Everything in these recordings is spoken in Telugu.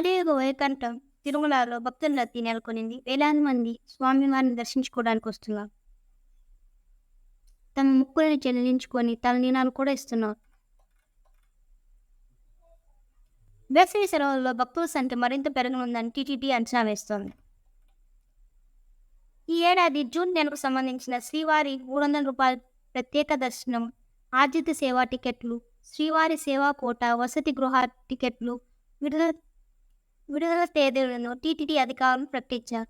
కలియుగ వైకంఠం తిరుమలలో భక్తుల రద్దీ నెలకొనింది వేలాది మంది స్వామివారిని దర్శించుకోవడానికి వస్తున్నారు. తమ ముక్కులను చెల్లించుకొని తలనీనాలు కూడా ఇస్తున్నారు. వేసవి సెలవుల్లో భక్తుల సంఖ్య మరింత పెరగనుందని టీటీడీ అంచనా వేస్తోంది. ఈ ఏడాది జూన్ నెలకు సంబంధించిన శ్రీవారి మూడు వందల రూపాయల ప్రత్యేక దర్శనం ఆర్జిత సేవా టికెట్లు శ్రీవారి సేవా కోట వసతి గృహ టికెట్లు విడుదల విడుదల తేదీలను టీటీడీ అధికారులు ప్రకటించారు.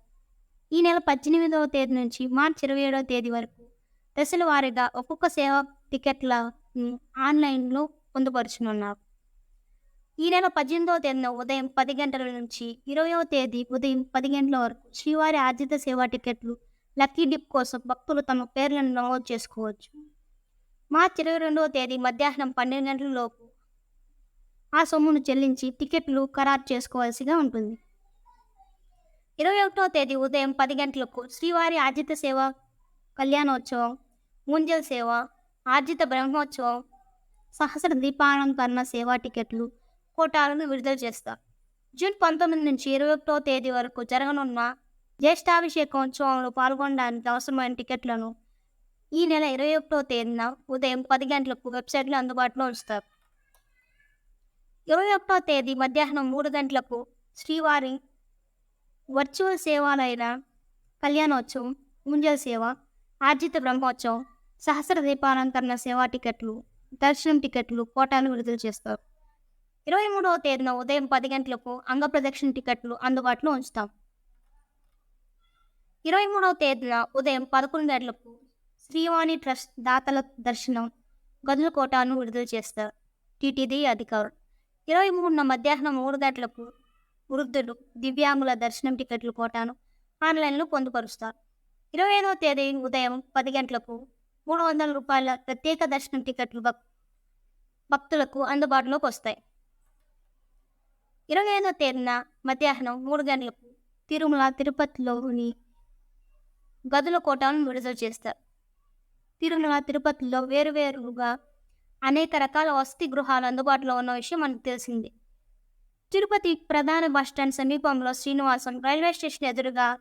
ఈ నెల పద్దెనిమిదవ తేదీ నుంచి మార్చి ఇరవై ఏడవ తేదీ వరకు దశల వారీగా ఒక్కొక్క సేవ టికెట్లను ఆన్లైన్లో పొందుపరుచనున్నారు. ఈ నెల పద్దెనిమిదవ తేదీన ఉదయం పది గంటల నుంచి ఇరవయవ తేదీ ఉదయం పది గంటల వరకు శ్రీవారి ఆర్జిత సేవా టికెట్లు లక్కీ డిప్ కోసం భక్తులు తమ పేర్లను నమోదు చేసుకోవచ్చు. మార్చి ఇరవై రెండవ తేదీ మధ్యాహ్నం పన్నెండు గంటల లోపు ఆ సొమ్మును చెల్లించి టికెట్లు ఖరారు చేసుకోవాల్సిగా ఉంటుంది. ఇరవై ఒకటో తేదీ ఉదయం పది గంటలకు శ్రీవారి ఆర్జిత సేవ కళ్యాణోత్సవం ముంజల్ సేవ ఆర్జిత బ్రహ్మోత్సవం సహస్ర దీపాలంకరణ సేవా టికెట్లు కోటాలను విడుదల చేస్తారు. జూన్ పంతొమ్మిది నుంచి ఇరవై ఒకటో తేదీ వరకు జరగనున్న జ్యేష్ఠాభిషేకోత్సవంలో పాల్గొనడానికి అవసరమైన టికెట్లను ఈ నెల ఇరవై ఒకటో తేదీన ఉదయం పది గంటలకు వెబ్సైట్లో అందుబాటులో ఉంచుతారు. ఇరవై ఒకటో తేదీ మధ్యాహ్నం మూడు గంటలకు శ్రీవారి వర్చువల్ సేవలైన కళ్యాణోత్సవం ముంజల సేవ ఆర్జిత బ్రహ్మోత్సవం సహస్ర దీపాలంకరణ సేవా టికెట్లు దర్శనం టికెట్లు కోటాను విడుదల చేస్తారు. ఇరవై మూడవ తేదీన ఉదయం పది గంటలకు అంగప్రదక్షిణ టికెట్లు అందుబాటులో ఉంచుతాం. ఇరవై మూడవ తేదీన ఉదయం పదకొండు గంటలకు శ్రీవాణి ట్రస్ట్ దాతల దర్శనం గదుల కోటాను విడుదల చేస్తారు. టీటీడీ అధికారులు ఇరవై మూడున మధ్యాహ్నం మూడు గంటలకు వృద్ధులు దివ్యాంగుల దర్శనం టికెట్లు కోటాను ఆన్లైన్లో పొందుపరుస్తారు. ఇరవై ఐదవ తేదీ ఉదయం పది గంటలకు మూడు వందల రూపాయల ప్రత్యేక దర్శనం టికెట్లు భక్ భక్తులకు అందుబాటులోకి వస్తాయి. ఇరవై ఐదవ తేదీన మధ్యాహ్నం మూడు గంటలకు తిరుమల తిరుపతిలోని గదుల కోటాలను విడుదల చేస్తారు. తిరుమల తిరుపతిలో వేరువేరుగా అనేక రకాల వసతి గృహాలు అందుబాటులో ఉన్న విషయం మనకు తెలిసింది. తిరుపతి ప్రధాన బస్టాండ్ సమీపంలో శ్రీనివాసం రైల్వే స్టేషన్ ఎదురుగా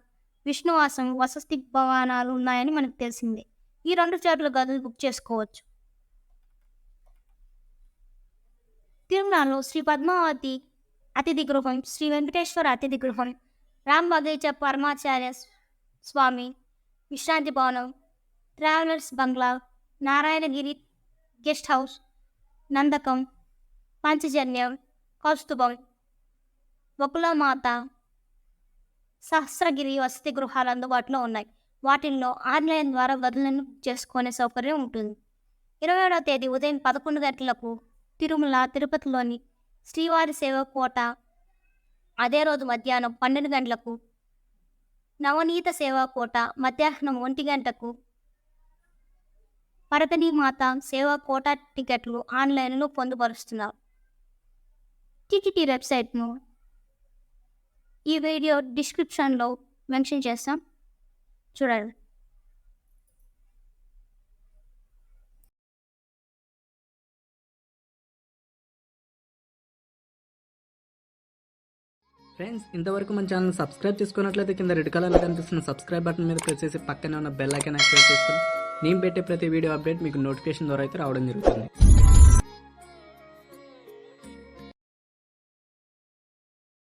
విష్ణువాసం వసతి భవనాలు ఉన్నాయని మనకు తెలిసింది. ఈ రెండు చోట్ల గదులు బుక్ చేసుకోవచ్చు. తిరుమలలో శ్రీ పద్మావతి అతిథి గృహం శ్రీ వెంకటేశ్వర అతిథి గృహం రామ్ బగీచ పరమాచార్య స్వామి విశ్రాంతి భవనం travellers bungalow Narayanagiri guest house Nandakam Panchajanyam Kaustubham Vakulamata Sahasragiri వసతి గృహాలు అందుబాటులో ఉన్నాయి. వాటిల్లో ఆన్లైన్ ద్వారా వదులను చేసుకునే సౌకర్యం ఉంటుంది. ఇరవై ఏడవ తేదీ ఉదయం పదకొండు గంటలకు తిరుమల తిరుపతిలోని శ్రీవారి సేవ కోట అదే రోజు మధ్యాహ్నం పన్నెండు గంటలకు నవనీత సేవా కోట మధ్యాహ్నం ఒంటి గంటకు పరకని మాత సేవా కోట టికెట్లు ఆన్లైన్లో పొందుపరుస్తున్నారు. టిటిటి వెబ్సైట్ను ఈ వీడియో డిస్క్రిప్షన్లో మెన్షన్ చేస్తాం. చూడండి. ఫ్రెండ్స్ ఇంతవరకు మన ఛానల్ సబ్స్క్రైబ్ చేసుకున్నట్లయితే కింద రెడ్ కలర్లో కనిపిస్తున్న సబ్స్క్రైబ్ బటన్ మీద ప్రెస్ చేసి పక్కనే ఉన్న బెల్ ఐకాన్ యాక్టివేట్ చేసుకుని నేను పెట్టే ప్రతి వీడియో అప్డేట్ మీకు నోటిఫికేషన్ ద్వారా అయితే రావడం జరుగుతుంది.